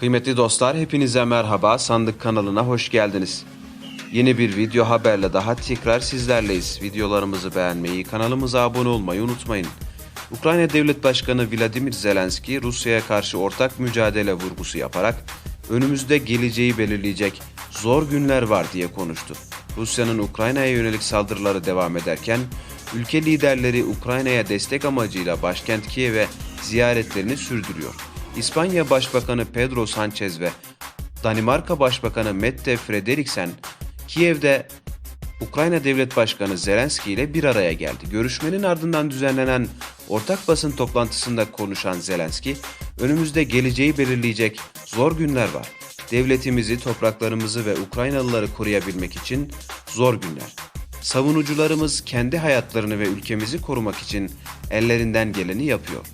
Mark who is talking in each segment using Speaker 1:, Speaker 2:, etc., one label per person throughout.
Speaker 1: Kıymetli dostlar hepinize merhaba Sandık kanalına hoş geldiniz. Yeni bir video haberle daha tekrar sizlerleyiz. Videolarımızı beğenmeyi, kanalımıza abone olmayı unutmayın. Ukrayna Devlet Başkanı Vladimir Zelenski Rusya'ya karşı ortak mücadele vurgusu yaparak önümüzde geleceği belirleyecek zor günler var diye konuştu. Rusya'nın Ukrayna'ya yönelik saldırıları devam ederken ülke liderleri Ukrayna'ya destek amacıyla başkent Kiev'e ziyaretlerini sürdürüyor. İspanya Başbakanı Pedro Sanchez ve Danimarka Başbakanı Mette Frederiksen Kiev'de Ukrayna Devlet Başkanı Zelenski ile bir araya geldi. Görüşmenin ardından düzenlenen ortak basın toplantısında konuşan Zelenski, önümüzde geleceği belirleyecek zor günler var. Devletimizi, topraklarımızı ve Ukraynalıları koruyabilmek için zor günler. Savunucularımız kendi hayatlarını ve ülkemizi korumak için ellerinden geleni yapıyor.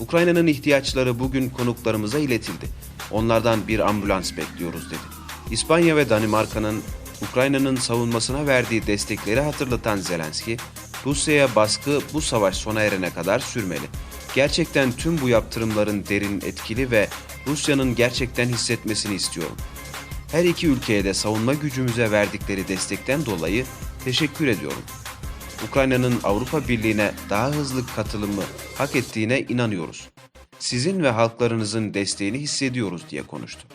Speaker 1: Ukrayna'nın ihtiyaçları bugün konuklarımıza iletildi. Onlardan bir ambulans bekliyoruz dedi. İspanya ve Danimarka'nın Ukrayna'nın savunmasına verdiği destekleri hatırlatan Zelenski, Rusya'ya baskı bu savaş sona erene kadar sürmeli. Gerçekten tüm bu yaptırımların derin, etkili ve Rusya'nın gerçekten hissetmesini istiyorum. Her iki ülkeye de savunma gücümüze verdikleri destekten dolayı teşekkür ediyorum. Ukrayna'nın Avrupa Birliği'ne daha hızlı katılımı hak ettiğine inanıyoruz. Sizin ve halklarınızın desteğini hissediyoruz diye konuştu.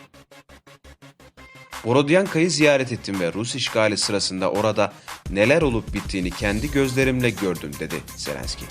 Speaker 1: Borodyanka'yı ziyaret ettim ve Rus işgali sırasında orada neler olup bittiğini kendi gözlerimle gördüm dedi Zelenski.